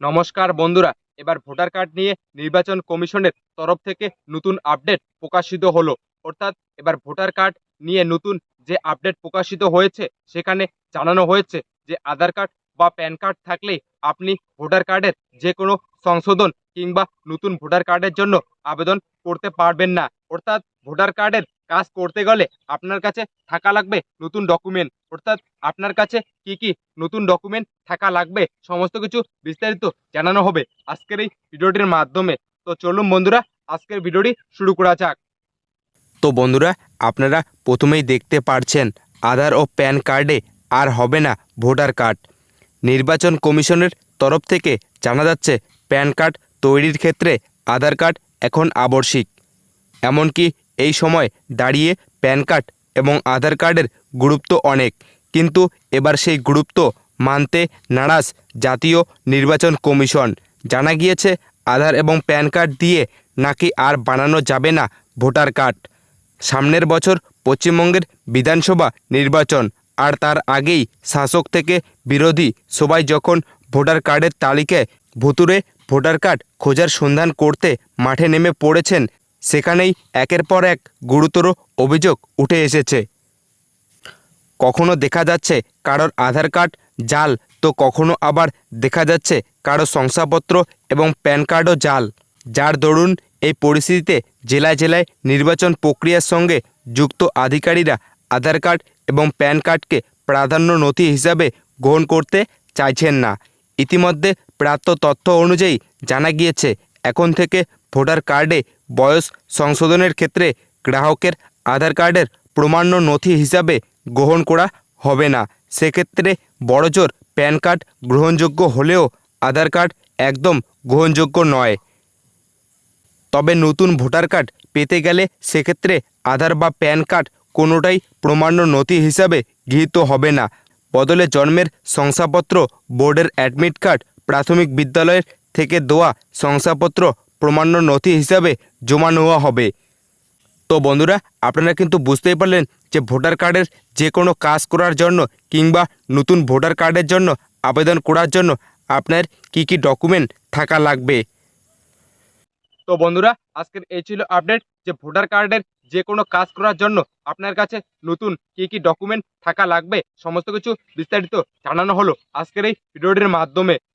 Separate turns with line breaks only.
নমস্কার বন্ধুরা, এবার ভোটার কার্ড নিয়ে নির্বাচন কমিশনের তরফ থেকে নতুন আপডেট প্রকাশিত হলো। অর্থাৎ এবার ভোটার কার্ড নিয়ে নতুন যে আপডেট প্রকাশিত হয়েছে, সেখানে জানানো হয়েছে যে আধার কার্ড বা প্যান কার্ড থাকলেই আপনি ভোটার কার্ডের যে কোনো সংশোধন কিংবা নতুন ভোটার কার্ডের জন্য আবেদন করতে পারবেন না। অর্থাৎ ভোটার কার্ডের কাজ করতে গেলে আপনার কাছে থাকা লাগবে নতুন ডকুমেন্ট অর্থাৎ আপনার কাছে কি কি নতুন ডকুমেন্ট থাকা লাগবে সমস্ত কিছু বিস্তারিত জানানো হবে আজকের এই ভিডিওটির মাধ্যমে। তো চলুন বন্ধুরা, আজকের ভিডিওটি শুরু করা যাক।
তো বন্ধুরা, আপনারা প্রথমেই দেখতে পারছেন আধার ও প্যান কার্ডে আর হবে না ভোটার কার্ড। নির্বাচন কমিশনের তরফ থেকে জানা যাচ্ছে প্যান কার্ড তৈরির ক্ষেত্রে আধার কার্ড এখন আবশ্যিক। এমনকি এই সময় দাঁড়িয়ে প্যান কার্ড এবং আধার কার্ডের গুরুত্ব অনেক। কিন্তু এবার সেই গুরুত্ব মানতে নারাজ জাতীয় নির্বাচন কমিশন। জানা গিয়েছে, আধার এবং প্যান কার্ড দিয়ে নাকি আর বানানো যাবে না ভোটার কার্ড। সামনের বছর পশ্চিমবঙ্গের বিধানসভা নির্বাচন, আর তার আগেই শাসক থেকে বিরোধী সবাই যখন ভোটার কার্ডের তালিকায় ভুতুরে ভোটার কার্ড খোঁজার সন্ধান করতে মাঠে নেমে পড়েছেন সেখানেই একের পর এক গুরুতর অভিযোগ উঠে এসেছে। কখনো দেখা যাচ্ছে কারোর আধার কার্ড, জাল, তো কখনো আবার দেখা যাচ্ছে কারও শংসাপত্র এবং প্যান কার্ডও জাল। যার দরুন এই পরিস্থিতিতে জেলায় জেলায় নির্বাচন প্রক্রিয়ার সঙ্গে যুক্ত আধিকারীরা আধার কার্ড এবং প্যান কার্ডকে প্রাধান্য নথি হিসাবে গ্রহণ করতে চাইছেন না। ইতিমধ্যে প্রাপ্ত তথ্য অনুযায়ী জানা গিয়েছে, এখন থেকে ভোটার কার্ডে বয়স সংশোধনের ক্ষেত্রে গ্রাহকের আধার কার্ডের প্রমাণ্য নথি হিসাবে গ্রহণ করা হবে না। সেক্ষেত্রে বড়জোর প্যান কার্ড গ্রহণযোগ্য হলেও আধার কার্ড একদম গ্রহণযোগ্য নয়। তবে নতুন ভোটার কার্ড পেতে গেলে সেক্ষেত্রে আধার বা প্যান কার্ড কোনোটাই প্রমাণ্য নথি হিসাবে গৃহীত হবে না। বদলে জন্মের শংসাপত্র, বোর্ডের অ্যাডমিট কার্ড, প্রাথমিক বিদ্যালয়ের থেকে দেওয়া শংসাপত্র প্রমাণ্য নথি হিসাবে জমা নেওয়া হবে। তো বন্ধুরা, আপনারা কিন্তু বুঝতেই পারলেন যে ভোটার কার্ডের যে কোনো কাজ করার জন্য কিংবা নতুন ভোটার কার্ডের জন্য আবেদন করার জন্য আপনার কি কি ডকুমেন্ট থাকা লাগবে।
তো বন্ধুরা, আজকের এই ছিল আপডেট যে ভোটার কার্ডের যে কোনো কাজ করার জন্য আপনার কাছে নতুন কি কি ডকুমেন্ট থাকা লাগবে, সমস্ত কিছু বিস্তারিত জানানো হলো আজকের এই ভিডিওটির মাধ্যমে।